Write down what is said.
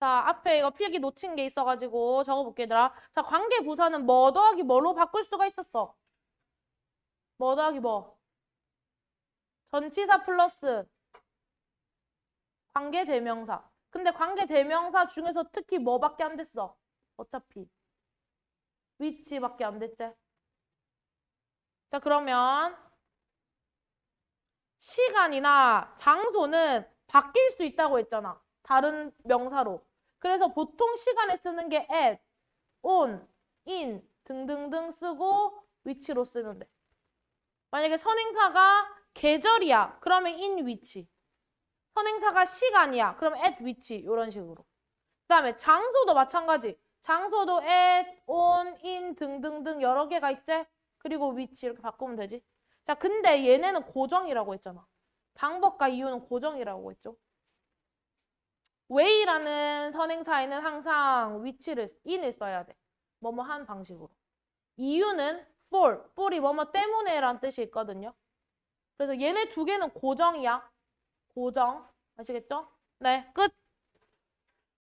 자, 앞에 이거 필기 놓친 게 있어가지고 적어볼게, 얘들아. 자, 관계 부사는 뭐 더하기 뭐로 바꿀 수가 있었어? 뭐 더하기 뭐? 전치사 플러스 관계 대명사. 근데 관계 대명사 중에서 특히 뭐밖에 안 됐어? 어차피. 위치밖에 안 됐지? 자, 그러면 시간이나 장소는 바뀔 수 있다고 했잖아. 다른 명사로. 그래서 보통 시간에 쓰는 게 at, on, in 등등등 쓰고 위치로 쓰면 돼. 만약에 선행사가 계절이야. 그러면 in 위치. 선행사가 시간이야. 그럼 at 위치. 이런 식으로. 그 다음에 장소도 마찬가지. 장소도 at, on, in 등등등 여러 개가 있지? 그리고 위치 이렇게 바꾸면 되지. 자, 근데 얘네는 고정이라고 했잖아. 방법과 이유는 고정이라고 했죠. Way라는 선행사에는 항상 위치를 in을 써야 돼. 뭐뭐 한 방식으로. 이유는 for, for이 뭐뭐 때문에 라는 뜻이 있거든요. 그래서 얘네 두 개는 고정이야. 고정. 아시겠죠? 네, 끝.